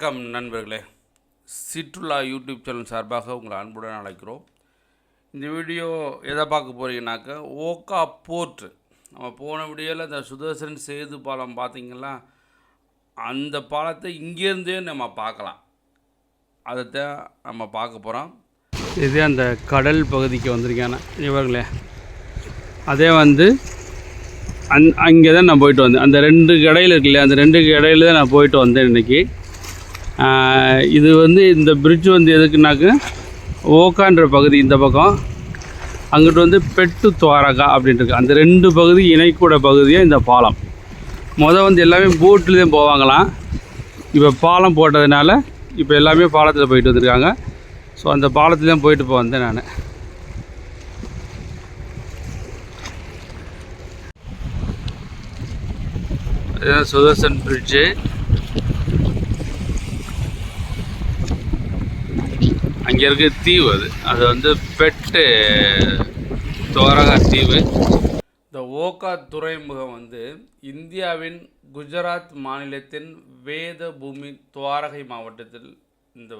வணக்கம் நண்பர்களே. சிற்றுலா YouTube channel சார்பாக உங்களை அன்புடன் அழைக்கிறோம். இந்த வீடியோ எதை பார்க்க போகிறீங்கன்னாக்கா ஓக்கா போர்ட். நம்ம போன வீடியோவில் இந்த சுதர்சன் சேது பாலம் பார்த்தீங்களா அந்த பாலத்தை இங்கேருந்தே நம்ம பார்க்கலாம். அதைத்தான் நம்ம பார்க்க போகிறோம் இதே அந்த கடல் பகுதிக்கு வந்திருக்கேன் இவர்களே அதே வந்து அந் அங்கே தான் நான் போயிட்டு வந்தேன். அந்த ரெண்டு கடையில் இருக்குல்ல அந்த ரெண்டு கடையில் தான் நான் போயிட்டு வந்தேன் இன்றைக்கி இது வந்து இந்த பிரிட்ஜ் வந்து எதுக்குனாக்க ஓக்கான்ற பகுதி இந்த பக்கம். அங்கிட்டு வந்து பெட்டு துவாரகா அப்படின்ட்டு இருக்கு. அந்த ரெண்டு பகுதி இணைக்கூட பகுதியாக இந்த பாலம். மொதல் வந்து எல்லாமே போட்டில் தான் போவாங்களாம். இப்போ பாலம் போட்டதுனால இப்போ எல்லாமே பாலத்தில் போயிட்டு வந்திருக்காங்க. ஸோ அந்த பாலத்தில் தான் போயிட்டு இப்போ வந்தேன் நான். இதுதான் சுதர்சன் பிரிட்ஜு அங்கே இருக்க தீவு அது. அது வந்து பெட்டு தோரகா தீவு. இந்த ஓகா துறைமுகம் வந்து இந்தியாவின் குஜராத் மாநிலத்தின் வேத பூமி துவாரகை மாவட்டத்தில் இந்த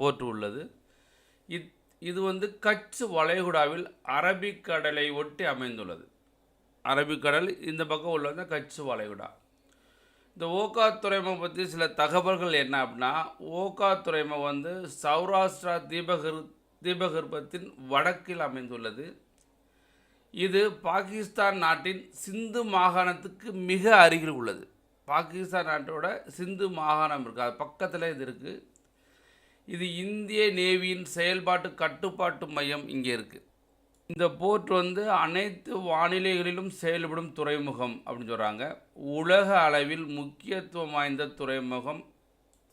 போர்ட் உள்ளது. இத் இது வந்து கட்ச் வளைகுடாவில் அரபிக்கடலை ஒட்டி அமைந்துள்ளது. அரபிக்கடல் இந்த பக்கம் உள்ளது கட்ச் வளைகுடா. இந்த ஓகா துறைமுகம் பற்றி சில தகவல்கள் என்ன அப்படின்னா ஓகா துறைமுகம் வந்து சௌராஷ்டிரா தீபகர் தீபகற்பத்தின் வடக்கில் அமைந்துள்ளது. இது பாகிஸ்தான் நாட்டின் சிந்து மாகாணத்துக்கு மிக அருகில் உள்ளது. பாகிஸ்தான் நாட்டோட சிந்து மாகாணம் இருக்குது அது பக்கத்தில் இது இருக்குது இது இந்திய நேவியின் செயல்பாட்டு கட்டுப்பாட்டு மையம் இங்கே இருக்குது இந்த போர்ட் வந்து அனைத்து வானிலைகளிலும் செயல்படும் துறைமுகம் அப்படின்னு சொல்கிறாங்க உலக அளவில் முக்கியத்துவம் வாய்ந்த துறைமுகம்.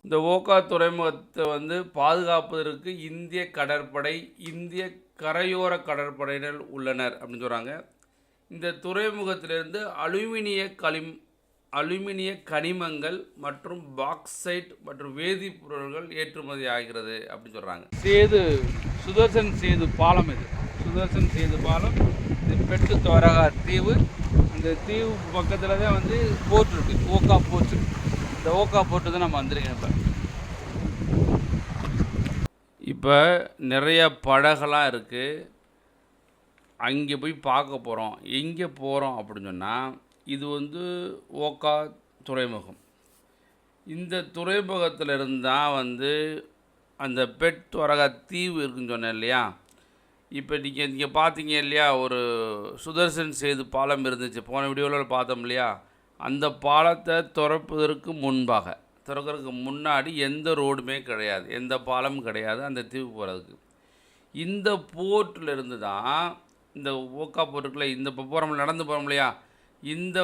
இந்த ஓக்கா துறைமுகத்தை வந்து பாதுகாப்பதற்கு இந்திய கடற்படை இந்திய கரையோர கடற்படையினர் உள்ளனர் அப்படின்னு சொல்கிறாங்க இந்த துறைமுகத்திலிருந்து அலுமினிய களிம் அலுமினிய கனிமங்கள் மற்றும் பாக்சைட் மற்றும் வேதிப்பொருள்கள் ஏற்றுமதி ஆகிறது அப்படின்னு சொல்கிறாங்க சேது சுதர்சன் சேது பாலம் இது. சுதர்சன் சேது பாலம் இது பெட்டு துவரகா தீவு. அந்த தீவு பக்கத்தில் தான் வந்து போர்ட் இருக்குது ஓக்கா போர்ட். இந்த ஓக்கா போர்ட்டு தான் நம்ம வந்திருக்கேன் இப்போ. இப்போ நிறைய படகெல்லாம் இருக்குது அங்கே போய் பார்க்க போகிறோம் எங்கே போகிறோம் அப்படின்னு சொன்னால் இது வந்து ஓக்கா துறைமுகம். இந்த துறைமுகத்தில் இருந்தால் வந்து அந்த பெட் வரகா தீவு இருக்குன்னு சொன்னேன் இல்லையா? இப்போ நீங்கள் நீங்கள் பார்த்தீங்க இல்லையா ஒரு சுதர்சன் சேது பாலம் இருந்துச்சு. போன வீடியோவில் பார்த்தோம் இல்லையா? அந்த பாலத்தை திறப்பதற்கு முன்பாக திறக்கிறதுக்கு முன்னாடி எந்த ரோடுமே கிடையாது. எந்த பாலமும் கிடையாது அந்த தீவு போகிறதுக்கு இந்த போர்ட்டில் இருந்து தான் இந்த ஓக்கா போர்ட்டுக்குள்ளே இந்த இப்போ போகிறோம் நடந்து போகிறோம் இல்லையா? இந்த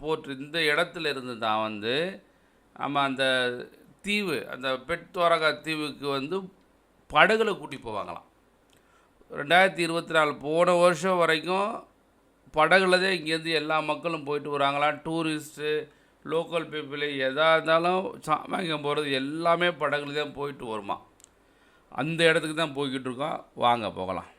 போர்ட் இந்த இடத்துல இருந்து தான் வந்து நம்ம அந்த தீவு அந்த பெட்தோரகா தீவுக்கு வந்து படகுல கூட்டி போவாங்களாம். ரெண்டாயிரத்தி இருபத்தி நாலு போன வருஷம் வரைக்கும் படகுல தான் இங்கேருந்து எல்லா மக்களும் போயிட்டு வராங்களாம். டூரிஸ்ட்டு லோக்கல் பீப்புள் எதாக இருந்தாலும் சாமாங்கம் போகிறது எல்லாமே படகுல தான் போயிட்டு வருமா அந்த இடத்துக்கு தான் போய்கிட்டு இருக்கோம். வாங்க போகலாம்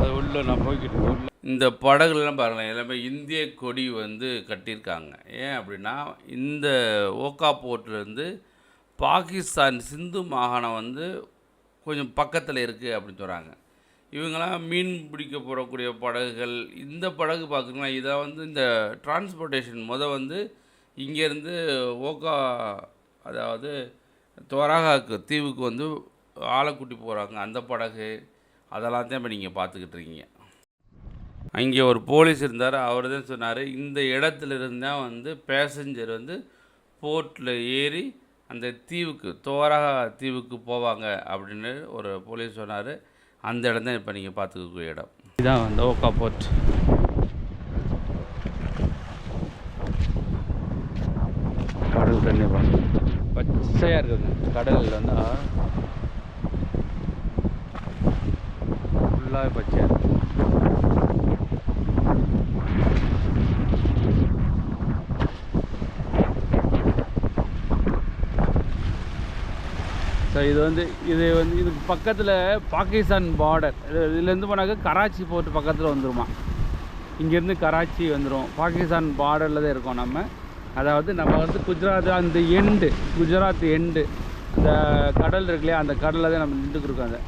அது உள்ள நான் போய்கிட்டு இருக்கேன். உள்ள இந்த படகுலாம் பாருங்களேன் எல்லாமே இந்திய கொடி வந்து கட்டியிருக்காங்க. ஏன் அப்படின்னா இந்த ஓக்கா போர்ட்லேருந்து பாகிஸ்தான் சிந்து மாகாணம் வந்து கொஞ்சம் பக்கத்தில் இருக்குது அப்படின்னு சொல்கிறாங்க இவங்கெல்லாம் மீன் பிடிக்க போகக்கூடிய படகுகள் இந்த படகு பார்க்குறீங்களா இதை வந்து இந்த டிரான்ஸ்போர்ட்டேஷன் முத வந்து இங்கேருந்து ஓகா அதாவது துவராகாக்கு தீவுக்கு வந்து ஆளை கூட்டி போகிறாங்க அந்த படகு அதெல்லாம் தான் இப்போ நீங்கள் பார்த்துக்கிட்டு இருக்கீங்க. அங்கே ஒரு போலீஸ் இருந்தார் அவர் தான் சொன்னார் இந்த இடத்துல இருந்தால் வந்து பேசஞ்சர் வந்து போர்ட்டில் ஏறி அந்த தீவுக்கு தோராக தீவுக்கு போவாங்க அப்படின்னு ஒரு போலீஸ் சொன்னார். அந்த இடம் தான் இப்போ நீங்கள் பார்த்துக்கக்கூடிய இடம். இதுதான் வந்து ஓக்கா போர்ட். கடல் தண்ணி பச்சையாக இருக்குங்க. கடலில் வந்து ஃபுல்லாகவே பச்சையாக இருக்குது ஸோ இது வந்து இது வந்து இதுக்கு பக்கத்தில் பாகிஸ்தான் பார்டர் இதுலேருந்து போனாக்க கராச்சி போர்ட் பக்கத்தில் வந்துருமா? இங்கேருந்து கராச்சி வந்துடும் பாகிஸ்தான் பார்டரில் தான் இருக்கோம் நம்ம. அதாவது நம்ம வந்து குஜராத் அந்த எண்டு குஜராத் எண்டு அந்த கடல் இருக்கு இல்லையா அந்த கடலில் தான் நம்ம நின்றுக்கிருக்கோம் அதை.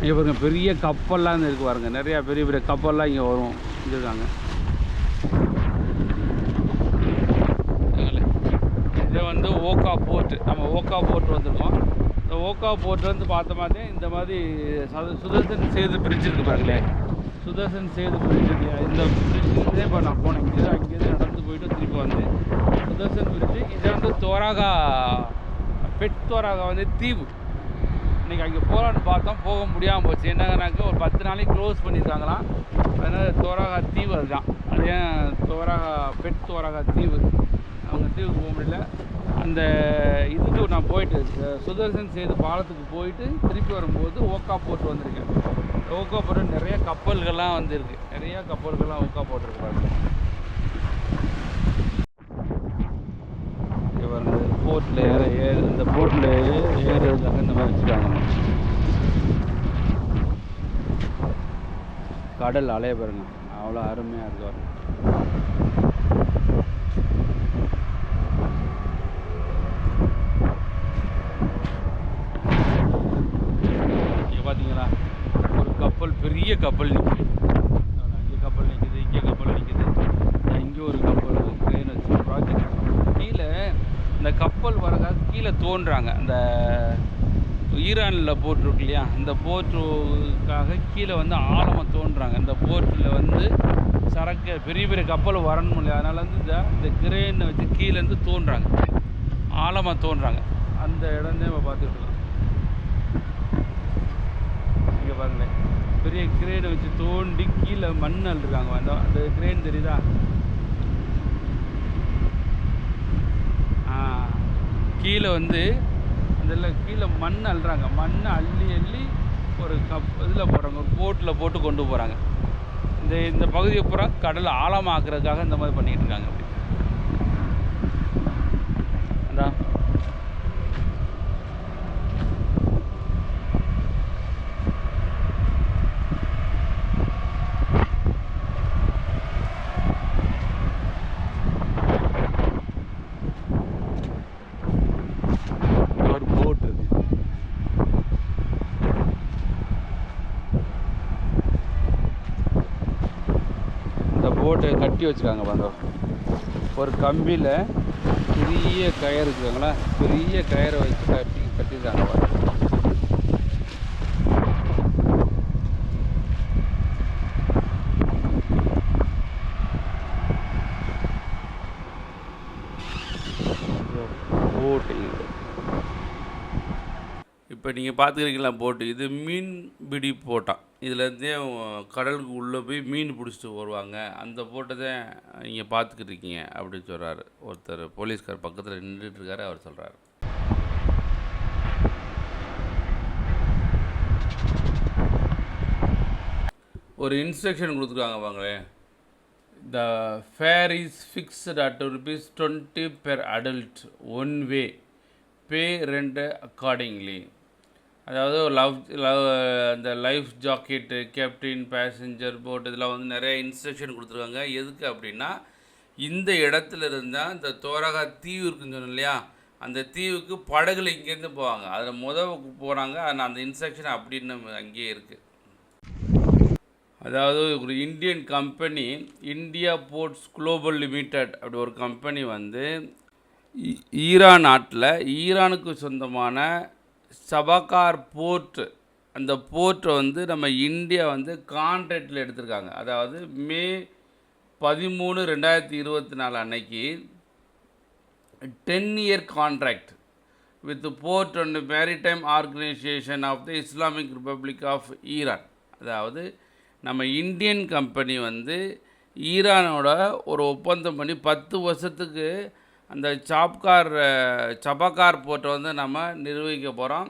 இங்கே பாருங்க பெரிய கப்பல்லாம் இருக்கு பாருங்கள் நிறையா பெரிய பெரிய கப்பல்லாம் இங்கே வரும் இருக்காங்க இது வந்து ஓக்கா போர்ட் நம்ம ஓக்கா போர்ட் வந்திருக்கோம் இந்த ஓக்கா போர்ட் வந்து பார்த்த மாதிரி இந்த மாதிரி சுதர்சன் சேது பிரிட்ஜ் இருக்கு பாருங்களே. சுதர்சன் சேது பிரிட்ஜ் இந்த பிரிட்ஜ் இப்போ நான் போனேன். இங்கே அங்கேருந்து நடந்து போயிட்டு திருப்பி வந்தேன். சுதர்சன் பிரிட்ஜு இது வந்து தோராகா பெட் தோராகா வந்து தீவு. இன்னைக்கு அங்கே போகலான்னு பார்த்தோம். போக முடியாமல் போச்சு. என்னங்கனாக்க ஒரு பத்து நாளைக்கு க்ளோஸ் பண்ணியிருக்காங்களாம். அதனால் தோராகா தீவு அதுதான். அது ஏன் தோராகா பெட் தோராகா தீவு? அவங்க தீவுக்கு போக முடியல. அந்த இதுக்கு நான் போயிட்டு சுதர்சன் சேது பாலத்துக்கு போயிட்டு திருப்பி வரும்போது ஓக்கா போட்டு வந்திருக்கேன். ஓக்கா போட்டு நிறைய கப்பல்கள்லாம் வந்திருக்கு. நிறைய கப்பல்கள்லாம் ஓக்கா போட்டிருக்காங்க இவர் போட்டில் ஏற ஏறு இந்த போட்டில் ஏறுறதுக்காக இந்த மாதிரி வச்சுருக்காங்க. கடல் அலைய பாருங்க. அவ்வளோ அருமையாக இருக்கு பாருங்க இங்கே பார்த்தீங்களா ஒரு கப்பல் பெரிய கப்பல் நிற்குது அங்கே கப்பல் நிற்குது இங்கே கப்பல் நிற்குது இங்கே ஒரு கப்பல் ட்ரெயின் வச்சு ப்ராஜெக்ட் கீழே இந்த கப்பல் வரக்காக கீழே தோன்றாங்க. அந்த ஈரானில் போட்டிருக்கு இல்லையா? இந்த போர்ட்டுக்காக கீழே வந்து ஆழமாக தோன்றாங்க. இந்த போர்ட்டில் வந்து சரக்கு பெரிய பெரிய கப்பல் வரணும் இல்லையா? அதனால வந்து இந்த இந்த கிரேனை வச்சு கீழேருந்து தோன்றாங்க. ஆழமாக தோன்றாங்க. அந்த இடம் நம்ம இப்போ இருக்கோம். இங்கே பாருங்களேன். பெரிய கிரேனை வச்சு தோண்டி கீழே மண் இருக்காங்க. அந்த அந்த கிரேன் தெரியுதா ஆ கீழே வந்து இதில் கீழே மண் அள்ளுறாங்க. மண்ணை அள்ளி அள்ளி ஒரு கப் இதில் போடுறாங்க. ஒரு போட்டில் போட்டு கொண்டு போகிறாங்க இந்த இந்த பகுதியை பூரா கடல் ஆழமாக்குறதுக்காக இந்த மாதிரி பண்ணிகிட்டு இருக்காங்க. அப்படி அதான் ஒரு போட் இருக்கு இந்த போட்டு கட்டி வச்சுருக்காங்க பாருங்க. ஒரு கம்பியில் பெரிய கயர் வச்சுருக்காங்களா? பெரிய கயரை வச்சு கட்டி கட்டியிருக்காங்க பாருங்க. போட்டு இப்போ நீங்கள் பார்த்துக்கிறீங்களா போட்டு? இது மீன் பிடி போட்டான் இதுலேருந்தே கடலுக்கு உள்ளே போய் மீன் பிடிச்சிட்டு வருவாங்க. அந்த போட்டதை தான் நீங்கள் பார்த்துக்கிட்டு இருக்கீங்க அப்படின்னு சொல்கிறாரு ஒருத்தர் போலீஸ்கார் பக்கத்தில் நின்றுட்டு இருக்காரு அவர் சொல்கிறாரு ஒரு இன்ஸ்ட்ரக்ஷன் கொடுத்துருக்காங்க வாங்களேன் the fare is fixed at rupees twenty per adult one way pay ரெண்டு அக்கார்டிங்லி அதாவது லவ் லவ் அந்த life jacket captain passenger boat இதெல்லாம் வந்து நிறைய இன்ஸ்ட்ரக்ஷன் கொடுத்துருக்காங்க. எதுக்கு அப்படின்னா இந்த இடத்துல இருந்தால் இந்த தோரகா தீவு இருக்குன்னு சொன்னோம் இல்லையா? அந்த தீவுக்கு படகுல இங்கேருந்து போவாங்க. அதில் முத போகிறாங்க ஆனால் அந்த இன்ஸ்ட்ரக்ஷன் அப்படின்னு அங்கேயே இருக்குது அதாவது ஒரு Indian company India ports global limited அப்படி ஒரு கம்பெனி வந்து ஈரான் நாட்டில் ஈரானுக்கு சொந்தமான சபகார் போர்ட் அந்த போர்ட்டை வந்து நம்ம இந்தியா வந்து கான்ட்ராக்டில் எடுத்திருக்காங்க. அதாவது மே பதிமூணு ரெண்டாயிரத்தி இருபத்தி நாலு அன்னைக்கு ten year contract with port and maritime organisation of the Islamic republic of Iran. அதாவது நம்ம இந்தியன் கம்பெனி வந்து ஈரானோட ஒரு ஒப்பந்தம் பண்ணி பத்து வருஷத்துக்கு அந்த சாப்கார் சபக்கார் போர்ட்டை வந்து நம்ம நிர்வகிக்க போகிறோம்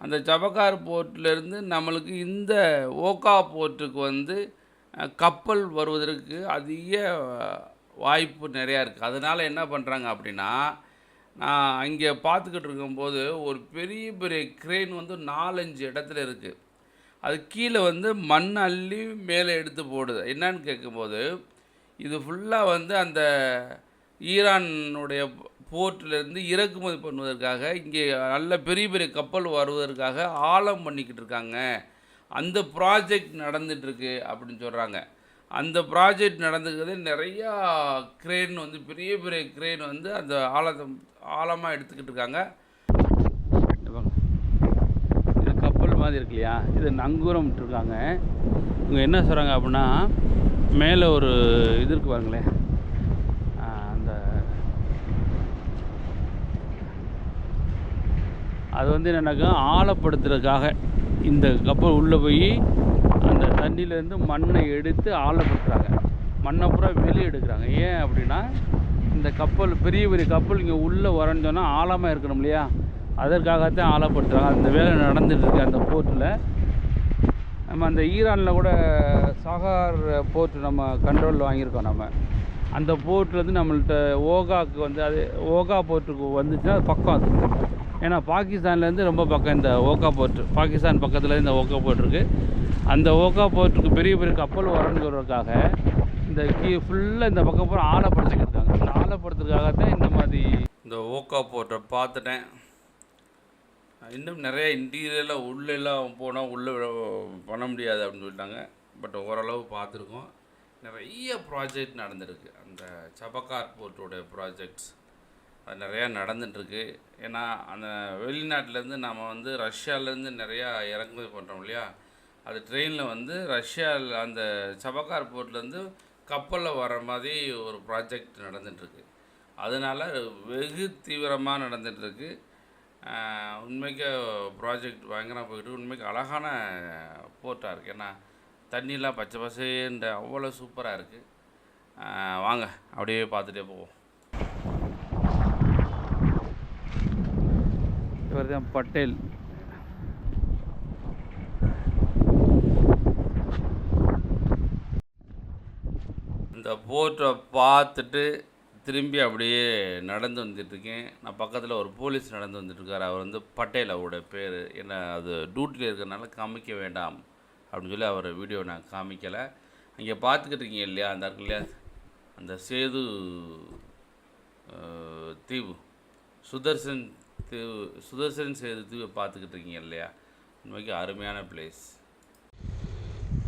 அந்த சபக்கார் போர்ட்லேருந்து நம்மளுக்கு இந்த ஓகா போர்ட்டுக்கு வந்து கப்பல் வருவதற்கு அதிக வாய்ப்பு நிறையா இருக்குது அதனால் என்ன பண்ணுறாங்க அப்படின்னா நான் அங்கே பார்த்துக்கிட்டு இருக்கும்போது ஒரு பெரிய பெரிய க்ரெயின் வந்து நாலஞ்சு இடத்துல இருக்குது அது கீழே வந்து மண் அள்ளி மேலே எடுத்து போடுது. என்னன்னு கேட்கும்போது இது ஃபுல்லாக வந்து அந்த ஈரானுடைய போர்ட்டிலேருந்து இறக்குமதி பண்ணுவதற்காக இங்கே நல்ல பெரிய பெரிய கப்பல் வருவதற்காக ஆழம் பண்ணிக்கிட்டு இருக்காங்க. அந்த ப்ராஜெக்ட் நடந்துகிட்ருக்கு அப்படின்னு சொல்கிறாங்க அந்த ப்ராஜெக்ட் நடந்துக்கிறது நிறையா க்ரெயின் வந்து பெரிய பெரிய க்ரெயின் வந்து அந்த ஆழத்தை ஆழமாக எடுத்துக்கிட்டு இருக்காங்க. இது கப்பல் மாதிரி இருக்கு இல்லையா? இது நங்கூரம் இருக்காங்க. இவங்க என்ன சொல்கிறாங்க அப்படின்னா மேலே ஒரு இது இருக்கு பாருங்களேன் ஆ, அந்த அது வந்து என்னென்னாக்கா ஆழப்படுத்துறதுக்காக இந்த கப்பல் உள்ளே போய் அந்த தண்ணியிலேருந்து மண்ணை எடுத்து ஆழப்படுத்துகிறாங்க மண்ணை பூரா வெளியே எடுக்கிறாங்க. ஏன் அப்படின்னா இந்த கப்பல் பெரிய பெரிய கப்பல் இங்கே உள்ளே வரேன்னு சொன்னால் ஆழமாக இருக்கணும் இல்லையா? அதற்காகத்தான் ஆழப்படுத்துகிறாங்க அந்த வேலை நடந்துகிட்ருக்கு அந்த போர்ட்டில் நம்ம அந்த ஈரானில் கூட சாகார் போர்ட் நம்ம கண்ட்ரோலில் வாங்கியிருக்கோம் நம்ம. அந்த போர்ட்லேருந்து நம்மள்கிட்ட ஓகாக்கு வந்து அது ஓகா போர்ட்டுக்கு வந்துச்சுன்னா அது பக்கம் அது. ஏன்னா பாகிஸ்தான்லேருந்து ரொம்ப பக்கம் இந்த ஓகா போர்ட் பாகிஸ்தான் பக்கத்தில் இந்த ஓகா போர்ட் இருக்குது அந்த ஓகா போர்ட்டுக்கு பெரிய பெரிய கப்பல் வரணுங்கிறதுக்காக இந்த கீ ஃபுல்லாக இந்த பக்கம் பூரா ஆழப்படுத்திக்கிட்டு இருக்காங்க இந்த ஆழப்படுத்துறதுக்காகத்தான் இந்த மாதிரி இந்த ஓக்கா போர்ட்டை பார்த்துட்டேன். இன்னும் நிறைய இன்டீரியரில் உள்ளெல்லாம் போனால் உள்ளே பண்ண முடியாது அப்படின்னு சொல்லிட்டாங்க. பட் ஓரளவு பார்த்துருக்கோம். நிறைய ப்ராஜெக்ட் நடந்திருக்கு. அந்த சபக்கார் போர்ட்டோடைய ப்ராஜெக்ட்ஸ் அது நிறையா நடந்துட்டுருக்கு. ஏன்னா அந்த வெளிநாட்டிலேருந்து நம்ம வந்து ரஷ்யாவிலேருந்து நிறையா இறக்குமதி பண்ணுறோம் இல்லையா? அது ட்ரெயினில் வந்து ரஷ்யாவில் அந்த சபக்கார் போர்ட்லேருந்து கப்பலில் வர மாதிரி ஒரு ப்ராஜெக்ட் நடந்துட்டுருக்கு. அதனால் வெகு தீவிரமாக நடந்துகிட்ருக்கு உண்மைக்கு ப்ராஜெக்ட் பயங்கரமாக போயிட்டு உண்மைக்கு அழகான போர்ட்டாக இருக்குது ஏன்னா தண்ணிலாம் பச்சை பசேன்ற அவ்வளோ சூப்பராக இருக்குது வாங்க அப்படியே பார்த்துட்டே போவோம். இவர் பட்டேல். இந்த போட்டை பார்த்துட்டு திரும்பி அப்படியே நடந்து வந்துட்டுருக்கேன் நான் பக்கத்தில் ஒரு போலீஸ் நடந்து வந்துட்டுருக்காரு அவர் வந்து பட்டேல் அவரோட பேர். என்ன அது டியூட்டியில் இருக்கிறனால காமிக்க வேண்டாம் அப்படின்னு சொல்லி அவர் வீடியோ நான் காமிக்கலை. அங்கே பார்த்துக்கிட்டு இருக்கீங்க இல்லையா? அந்த இருக்கு இல்லையா? அந்த சேது தீவு. சுதர்சன் தீவு சுதர்சன் சேது தீவை பார்த்துக்கிட்டு இருக்கீங்க இல்லையா? உண்மைக்கு அருமையான பிளேஸ்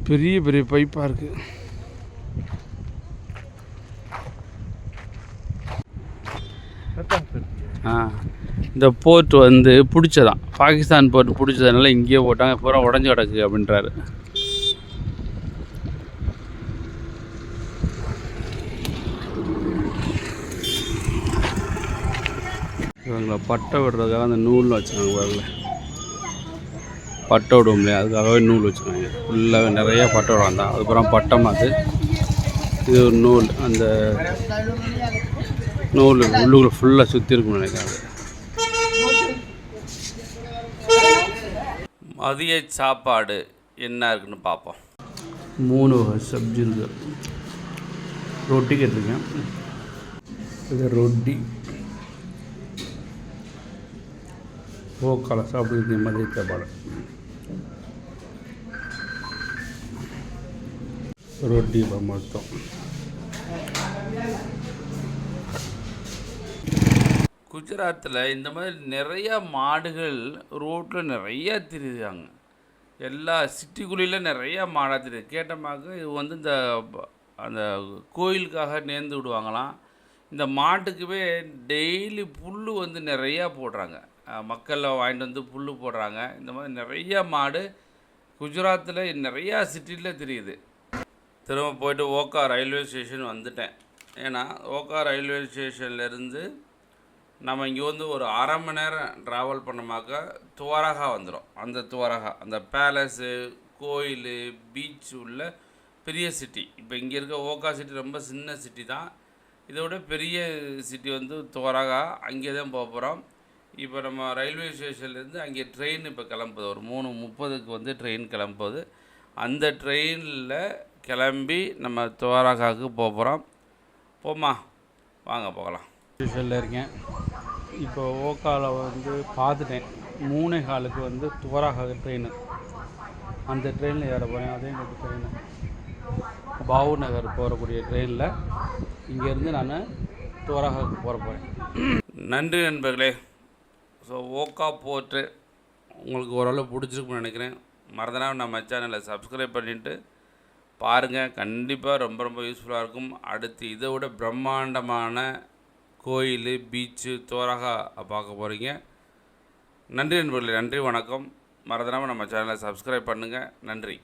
பெரிய பெரிய பைப்பாக இருக்குது ஆ இந்த போர்ட் வந்து பிடிச்சதான். பாகிஸ்தான் போர்ட் பிடிச்சதுனால இங்கேயே போட்டாங்க. பூரா உடஞ்சி கிடக்கு அப்படின்றாரு. இவங்களை பட்டை விடுறதுக்காக அந்த நூல் வச்சுருக்காங்க பாருங்களேன். பட்டை விடுவோம் இல்லையா அதுக்காகவே நூல் வச்சுருக்காங்க. ஃபுல்லாகவே நிறையா பட்டை விடுவாங்க. தான் அதுக்கப்புறம் பட்டம் அது. இது ஒரு நூல். அந்த நூல் உள்ளுக்குள்ள ஃபுல்லாக சுற்றி இருக்கும்னு நினைக்கிறேன். அது. மதிய சாப்பாடு என்ன இருக்குன்னு பார்ப்போம். மூணு வகை சப்ஜி இருக்கு. ரொட்டி கேட்டிருக்கேன். இது ரொட்டி. ஓக்கால சாப்பிட்டு மாதிரி சாப்பாடு ரொட்டி இப்போ மொத்தம் குஜராத்தில் இந்த மாதிரி நிறையா மாடுகள் ரோட்டில் நிறையா திரியுறாங்க எல்லா சிட்டிக்குள்ளேயும் நிறையா மாடாக தெரியுது கேட்டமாக்க இது வந்து இந்த அந்த கோயிலுக்காக நேர்ந்து விடுவாங்களாம். இந்த மாட்டுக்குவே டெய்லி புல் வந்து நிறையா போடுறாங்க. மக்களில் வாங்கிட்டு வந்து புல் போடுறாங்க. இந்த மாதிரி நிறைய மாடு குஜராத்தில் நிறையா சிட்டியில் தெரியுது. திரும்ப போயிட்டு ஓக்கா ரயில்வே ஸ்டேஷன் வந்துட்டேன். ஏன்னா ஓக்கா ரயில்வே ஸ்டேஷன்லேருந்து நம்ம இங்கே வந்து ஒரு அரை மணி நேரம் ட்ராவல் பண்ணோமாக்கா துவாரகா வந்துடும் அந்த துவாரகா அந்த பேலஸு கோயில் பீச் உள்ள பெரிய சிட்டி இப்போ இங்கே இருக்க ஓக்கா சிட்டி ரொம்ப சின்ன சிட்டி தான். இதோட பெரிய சிட்டி வந்து துவரகா. அங்கே தான் போக போகிறோம் இப்போ நம்ம ரயில்வே ஸ்டேஷன்லேருந்து அங்கே ட்ரெயின் இப்போ கிளம்புது. ஒரு மூணு முப்பதுக்கு வந்து ட்ரெயின் கிளம்புது. அந்த ட்ரெயினில் கிளம்பி நம்ம துவரகாவுக்கு போக போகிறோம் போம்மா வாங்க போகலாம். ஸ்டேஷனில் இருக்கேன். இப்போ ஓக்காவில் வந்து பார்த்துட்டேன் மூணே காலுக்கு வந்து துவராக ட்ரெயின் அந்த ட்ரெயினில் ஏற போகிறேன் அதே இந்த ட்ரெயின் பாவு நகர் போகக்கூடிய ட்ரெயினில் இங்கேருந்து நான் துவராகாவுக்கு போகிற போகிறேன் நன்றி நண்பர்களே. ஸோ ஓக்கா போட்டு உங்களுக்கு ஓரளவு பிடிச்சிருக்குன்னு நினைக்கிறேன். மறந்தனா நம்ம சேனலை சப்ஸ்கிரைப் பண்ணிவிட்டு பாருங்கள் கண்டிப்பாக ரொம்ப ரொம்ப யூஸ்ஃபுல்லாக இருக்கும். அடுத்து இதை விட பிரம்மாண்டமான கோயில் பீச்சு தோரகா பார்க்க போகிறீங்க நன்றி நண்பர்களே நன்றி வணக்கம். மறந்துடாமல் நம்ம சேனலை சப்ஸ்கிரைப் பண்ணுங்கள் நன்றி.